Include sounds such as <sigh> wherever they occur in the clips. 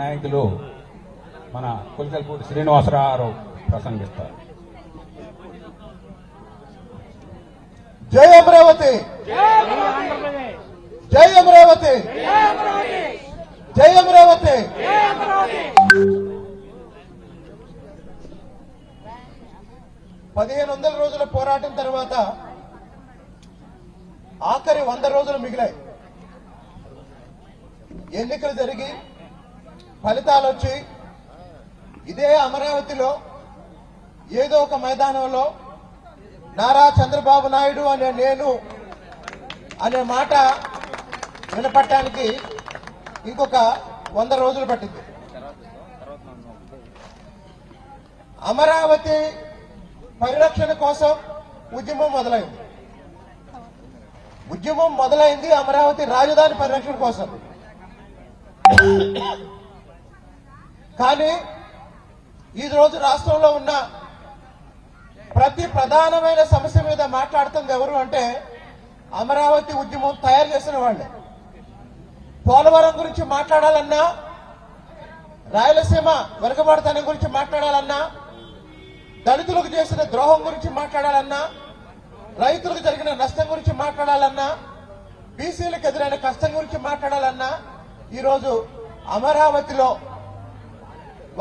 నాయకులు మన కులికల్పూడి శ్రీనివాసరావు ప్రసంగిస్తారు. జై అమరావతి! జై అమరావతి! జై అమరావతి! పదిహేను వందల రోజుల పోరాటం తర్వాత ఆఖరి వంద రోజులు మిగిలాయి. ఎన్నికలు జరిగి ఫలితాలు వచ్చి ఇదే అమరావతిలో ఏదో ఒక మైదానంలో నారా చంద్రబాబు నాయుడు అనే నేను అనే మాట వినపట్టడానికి ఇంకొక వంద రోజులు పట్టింది. అమరావతి పరిరక్షణ కోసం ఉద్యమం మొదలైంది. ఉద్యమం మొదలైంది అమరావతి రాజధాని పరిరక్షణ కోసం. కానీ ఈ రోజు రాష్ట్రంలో ఉన్న ప్రతి ప్రధానమైన సమస్య మీద మాట్లాడుతుంది ఎవరు అంటే అమరావతి ఉద్యమం తయారు చేసిన వాళ్ళే. పోలవరం గురించి మాట్లాడాలన్నా రాయలసీమ వెనుకబడతనం గురించి మాట్లాడాలన్నా దళితులకు చేసిన ద్రోహం గురించి మాట్లాడాలన్నా రైతులకు జరిగిన నష్టం గురించి మాట్లాడాలన్నా బీసీలకు ఎదురైన కష్టం గురించి మాట్లాడాలన్నా ఈరోజు అమరావతిలో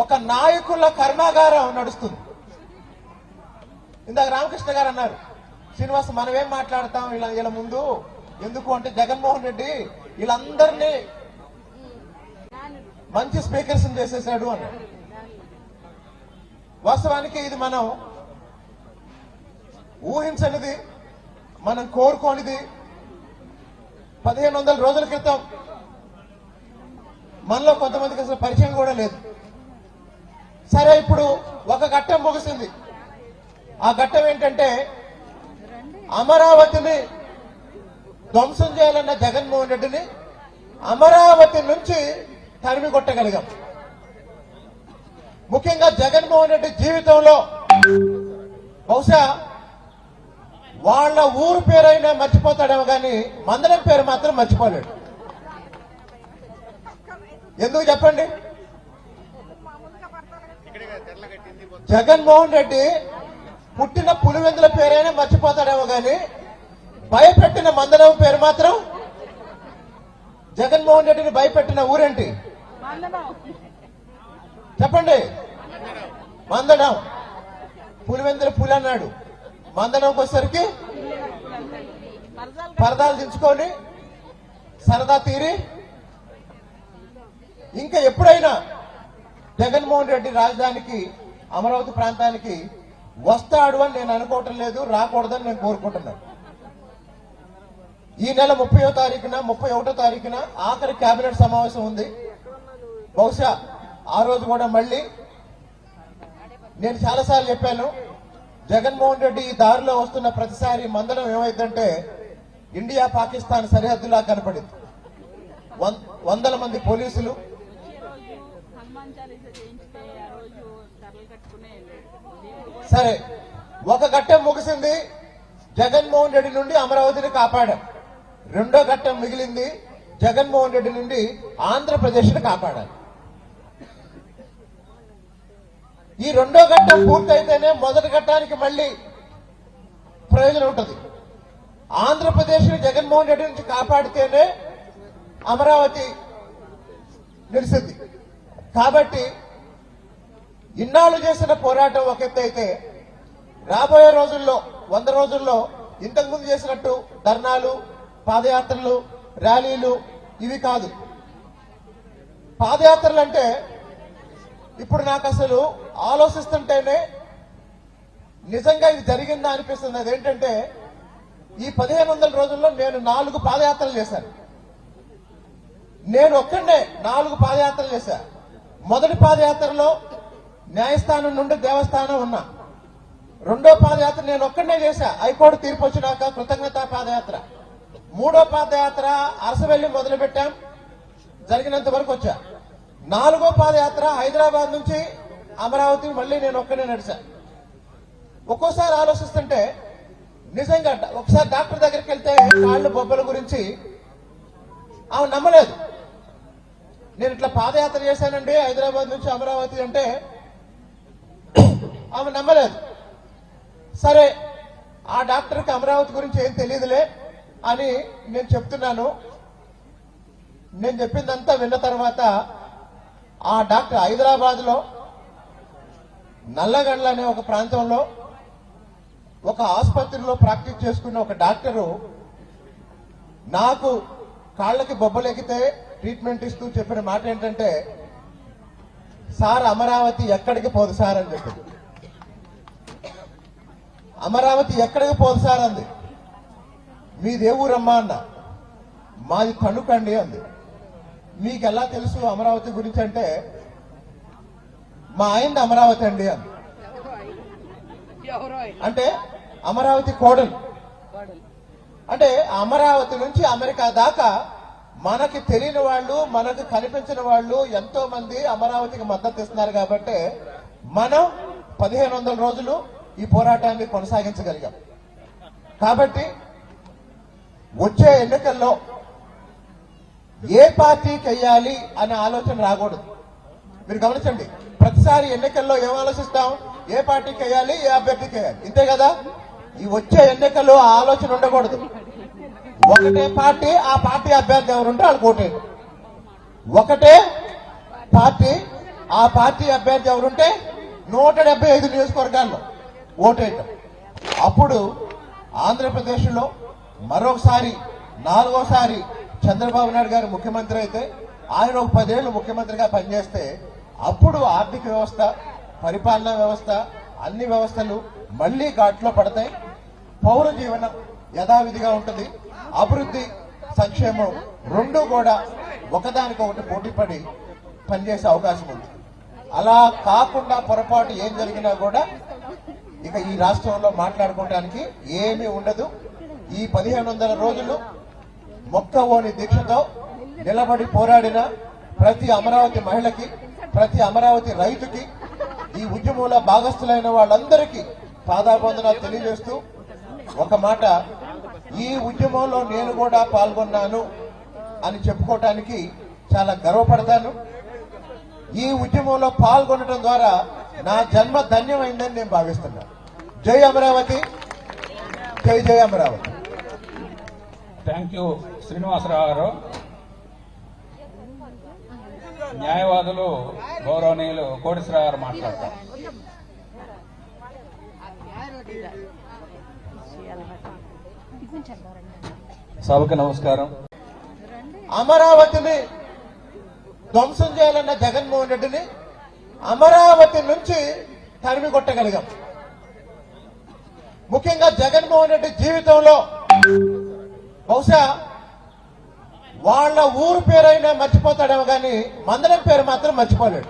ఒక నాయకుల కర్మాగారం నడుస్తుంది. ఇందాక రామకృష్ణ గారు అన్నారు శ్రీనివాస్ మనం ఏం మాట్లాడతాం? ఇలా ఇలా ముందు ఎందుకు అంటే జగన్మోహన్ రెడ్డి వీళ్ళందరినీ మంచి స్పీకర్స్ చేసేసాడు అని. వాస్తవానికి ఇది మనం ఊహించనిది మనం కోరుకోనిది పదిహేను వందల రోజుల క్రితం మనలో కొంతమందికి అసలు పరిచయం కూడా లేదు. సరే ఇప్పుడు ఒక ఘట్టం ముగిసింది. ఆ ఘట్టం ఏంటంటే అమరావతిని ధ్వంసం చేయాలన్న జగన్మోహన్ రెడ్డిని అమరావతి నుంచి తరిమి కొట్టగలిగాం. ముఖ్యంగా జగన్మోహన్ రెడ్డి జీవితంలో బహుశా వాళ్ళ ఊరు పేరైనా మర్చిపోతాడేమో కానీ మందరం పేరు మాత్రం మర్చిపోలేడు. ఎందుకు చెప్పండి? జగన్మోహన్ రెడ్డి పుట్టిన పులివెందుల పేరైనా మర్చిపోతాడేమో గాని భయపెట్టిన మందనం పేరు మాత్రం జగన్మోహన్ రెడ్డిని భయపెట్టిన ఊరేంటి? చెప్పండి. మందడం పులివెందుల పులి అన్నాడు. మందనంకి వచ్చేసరికి పరదాలు దించుకొని సరదా తీరి ఇంకా ఎప్పుడైనా జగన్మోహన్ రెడ్డి రాజధానికి అమరావతి ప్రాంతానికి వస్తాడు అని నేను అనుకోవటం లేదు రాకూడదని నేను కోరుకుంటున్నాను. ఈ నెల ముప్పయో తారీఖున ముప్పై ఒకటో తారీఖున ఆఖరి కేబినెట్ సమావేశం ఉంది. బహుశా ఆ రోజు కూడా మళ్ళీ నేను చాలాసార్లు చెప్పాను జగన్మోహన్ రెడ్డి ఈ దారిలో వస్తున్న ప్రతిసారి మందడం ఏమైందంటే ఇండియా పాకిస్తాన్ సరిహద్దులా కనపడింది. వం- వందల మంది పోలీసులు రోజు హనుమాన్ చాలీస చేయించితే ఆ రోజు కర్రలు కట్టుకునే దేవుడు కూడా సరే ఒక ఘట్టం ముగిసింది జగన్మోహన్ రెడ్డి నుండి అమరావతిని కాపాడాం. రెండో ఘట్టం మిగిలింది జగన్మోహన్ రెడ్డి నుండి ఆంధ్రప్రదేశ్ని కాపాడాలి ఈ రెండో ఘట్టం పూర్తయితేనే మొదటి ఘట్టానికి మళ్ళీ ప్రయోజనం ఉంటుంది. ఆంధ్రప్రదేశ్ని జగన్మోహన్ రెడ్డి నుంచి కాపాడితేనే అమరావతి నిలిచింది. కాబట్టి ఇన్నాళ్ళు చేసిన పోరాటం ఒక అయితే రాబోయే రోజుల్లో వంద రోజుల్లో ఇంతకుముందు చేసినట్టు ధర్నాలు పాదయాత్రలు ర్యాలీలు ఇవి కాదు. పాదయాత్రలు అంటే ఇప్పుడు నాకు అసలు ఆలోచిస్తుంటేనే నిజంగా ఇది జరిగిందా అనిపిస్తుంది. అదేంటంటే ఈ పదిహేను వందల రోజుల్లో నేను నాలుగు పాదయాత్రలు చేశాను. నేను ఒక్కడే నాలుగు పాదయాత్రలు చేశాను మొదటి పాదయాత్రలో న్యాయస్థానం నుండి దేవస్థానం ఉన్నా రెండో పాదయాత్ర నేను ఒక్కడనే చేశా. హైకోర్టు తీర్పు వచ్చినాక కృతజ్ఞత పాదయాత్ర. మూడో పాదయాత్ర అరసవెల్లి మొదలుపెట్టాం. జరిగినంత వరకు వచ్చా. నాలుగో పాదయాత్ర హైదరాబాద్ నుంచి అమరావతి మళ్ళీ నేను ఒక్కడే నడిచా ఒక్కోసారి ఆలోచిస్తుంటే నిజంగా ఒకసారి డాక్టర్ దగ్గరికి వెళ్తే కాళ్ళు బొబ్బల గురించి ఆమె నమ్మలేదు. నేను ఇట్లా పాదయాత్ర చేశానండి హైదరాబాద్ నుంచి అమరావతి అంటే <coughs> ఆమె నమ్మలేదు. సరే ఆ డాక్టర్కి అమరావతి గురించి ఏం తెలియదులే అని నేను చెప్తున్నాను. నేను చెప్పిందంతా విన్న తర్వాత ఆ డాక్టర్ హైదరాబాద్లో నల్లగండ్ల అనే ఒక ప్రాంతంలో ఒక ఆసుపత్రిలో ప్రాక్టీస్ చేసుకున్న ఒక డాక్టరు నాకు కాళ్ళకి బొబ్బలెక్కితే ట్రీట్మెంట్ ఇస్తూ చెప్పిన మాట ఏంటంటే సార్ అమరావతి ఎక్కడికి పోదు సార్ అని చెప్పింది. అమరావతి ఎక్కడికి పోదు సార్ అంది. మీది అన్న. మాది తణుకండి అంది. మీకు ఎలా తెలుసు అమరావతి గురించి అంటే మా ఆయన అమరావతి అండి అంది. అంటే అమరావతి కోడలు. అంటే అమరావతి నుంచి అమెరికా దాకా మనకి తెలియని వాళ్ళు మనకు కనిపించిన వాళ్ళు ఎంతో మంది అమరావతికి మద్దతు ఇస్తున్నారు కాబట్టి మనం పదిహేను వందల రోజులు ఈ పోరాటాన్ని కొనసాగించగలిగాం. కాబట్టి వచ్చే ఎన్నికల్లో ఏ పార్టీకి వెయ్యాలి అనే ఆలోచన రాకూడదు. మీరు గమనించండి ప్రతిసారి ఎన్నికల్లో ఏం ఆలోచిస్తాం? ఏ పార్టీకి వెయ్యాలి ఏ అభ్యర్థికి వేయాలి ఇంతే కదా? ఈ వచ్చే ఎన్నికల్లో ఆలోచన ఉండకూడదు. ఒకటే పార్టీ ఆ పార్టీ అభ్యర్థి ఎవరుంటే వాళ్ళు ఓటేయండి ఒకటే పార్టీ ఆ పార్టీ అభ్యర్థి ఎవరుంటే నూట డెబ్బై ఐదు నియోజకవర్గాల్లో ఓటేయటం. అప్పుడు ఆంధ్రప్రదేశ్లో మరొకసారి నాలుగోసారి చంద్రబాబు నాయుడు గారు ముఖ్యమంత్రి అయితే ఆయన ఒక పదేళ్ళు ముఖ్యమంత్రిగా పనిచేస్తే అప్పుడు ఆర్థిక వ్యవస్థ పరిపాలనా వ్యవస్థ అన్ని వ్యవస్థలు మళ్ళీ ఘాట్లో పడతాయి. పౌర జీవనం యథావిధిగా ఉంటుంది. అభివృద్ధి సంక్షేమం రెండు కూడా ఒకదానికొకటి పోటీపడి పనిచేసే అవకాశం ఉంది. అలా కాకుండా పొరపాటు ఏం జరిగినా కూడా ఇక ఈ రాష్ట్రంలో మాట్లాడుకోవడానికి ఏమీ ఉండదు. ఈ పదిహేను వందల రోజులు మొక్కవోని దీక్షతో నిలబడి పోరాడిన ప్రతి అమరావతి మహిళకి ప్రతి అమరావతి రైతుకి ఈ ఉద్యమంలో భాగస్థులైన వాళ్ళందరికీ పాదాబంధనాలు తెలియజేస్తూ ఒక మాట ఈ ఉద్యమంలో నేను కూడా పాల్గొన్నాను అని చెప్పుకోవటానికి చాలా గర్వపడతాను. ఈ ఉద్యమంలో పాల్గొనడం ద్వారా నా జన్మ ధన్యమైందని నేను భావిస్తున్నాను జై అమరావతి. జై జై అమరావతి. Thank you Srinivasarao. గారు న్యాయవాదులు గౌరవనీయులు కోటేశ్వరరావు గారు మాట్లాడతారు. సభకు నమస్కారం. అమరావతిని ధ్వంసం చేయాలన్న జగన్మోహన్ రెడ్డిని అమరావతి నుంచి తరిమి కొట్టగలిగాం. ముఖ్యంగా జగన్మోహన్ రెడ్డి జీవితంలో బహుశా వాళ్ళ ఊరు పేరైనా మర్చిపోతాడేమో కానీ మందరం పేరు మాత్రం మర్చిపోలేడు.